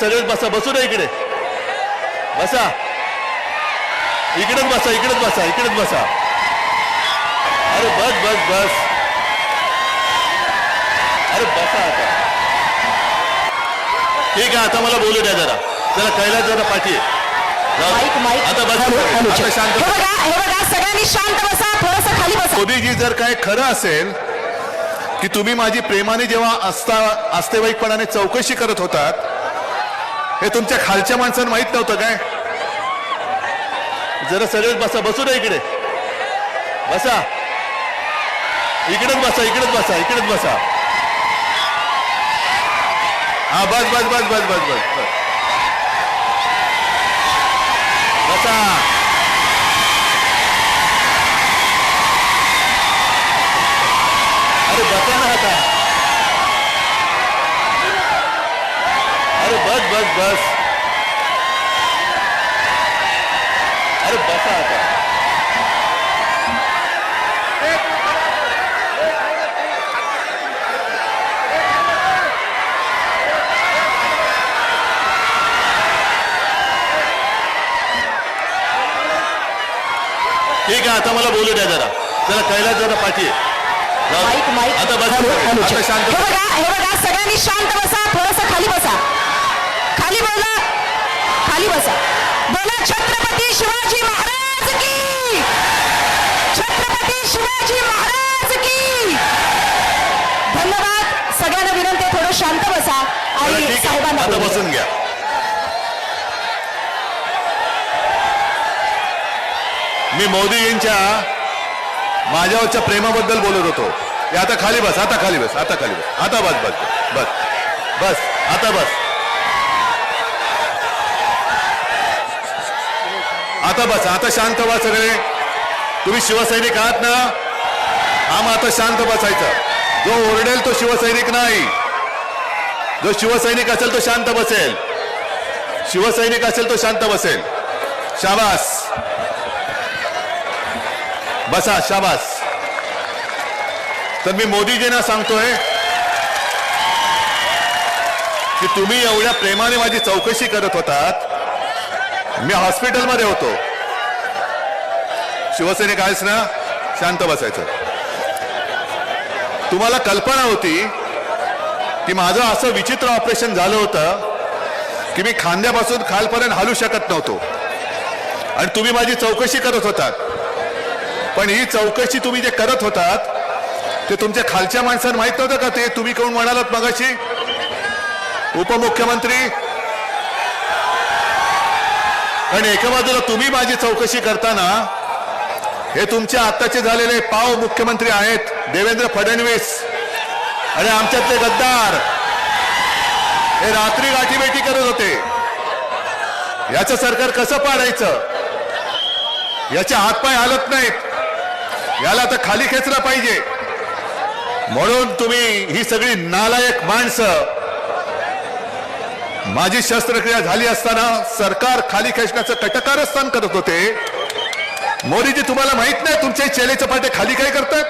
सगळेच बसा बसू ना इकडे. बसा. इकडेच बसा इकडेच बसा इकडेच बसा. अरे बस बस बस. अरे बसा आता. ठीक आहे आता मला बोलू द्या जरा. जरा कैलास जरा पाठी. आता बस शांत सगळ्यांनी शांत बसा थोडस खाली बसा. मोदीजी जर काय खरं असेल की तुम्ही माझी प्रेमाने जेव्हा असता आस्तेवाईकपणाने चौकशी करत होतात हे तुमच्या खालच्या माणसांना माहीत नव्हतं काय? जरा सगळेच बसा बसू ना इकडे. बसा. इकडेच बसा इकडेच बसा इकडेच बसा. हा बस बस बस बस बस बस बस. बसा. अरे बसा ना आता अरे बस. बस बस अरे बसा आता. ठीक आहे आता मला बोलू द्या जरा. जरा कैलास जरा पाठी आता बस आता शांत हे बघा हे बघा सगळ्यांनी शांत बसा. थोडस खाली बसा खाली बोला खाली बसा बोला छत्रपती शिवाजी महाराज की। छत्रपती शिवाजी महाराज की। धन्यवाद. सगळ्यांना विनंती थोडं शांत बसा. आणि साहेबांना. बसून घ्या. मी मोदीजींच्या माझ्यावरच्या प्रेमाबद्दल बोलत होतो. आता खाली बस आता खाली बस आता खाली बस. आता बस बस बस. बस आता बस. आता बस आता शांत व्हा सगळे. तुम्ही शिवसैनिक आहात ना? हा मग आता शांत बसायचं. जो ओरडेल तो शिवसैनिक नाही. जो शिवसैनिक असेल तो शांत बसेल. शिवसैनिक असेल तो शांत बसेल. शाबास. बसा शाबास. तर मी मोदीजींना सांगतोय की तुम्ही एवढ्या प्रेमाने माझी चौकशी करत होतात. मी हॉस्पिटलमध्ये होतो. शिवसैनिक आहेस ना? शांत बसायचं. तुम्हाला कल्पना होती की माझं असं विचित्र ऑपरेशन झालं होतं की मी खांद्यापासून खालपर्यंत हालू शकत नव्हतो. आणि तुम्ही माझी चौकशी करत होतात. पण ही चौकशी तुम्ही जे करत होतात ते तुमच्या खालच्या माणसांना माहीत नव्हतं का ते? तुम्ही कोण म्हणालात मगाशी? उपमुख्यमंत्री आणि एका बाजूला तुम्ही माझी चौकशी करताना हे तुमचे आत्ताचे झालेले पाव मुख्यमंत्री आहेत देवेंद्र फडणवीस आणि आमच्यातले गद्दार. हे रात्री गाठीभेटी करत होते. याचं सरकार कसं पाडायचं? याचे हातपाय हालत नाहीत. याला आता खाली खेचलं पाहिजे. म्हणून तुम्ही ही सगळी नालायक माणसं माझी शस्त्रक्रिया झाली असताना सरकार खाली खेचण्याचं कटकारस्थान करत होते. मोदीजी तुम्हाला माहीत नाही तुमचे चेले चपाटे खाली काय करतात?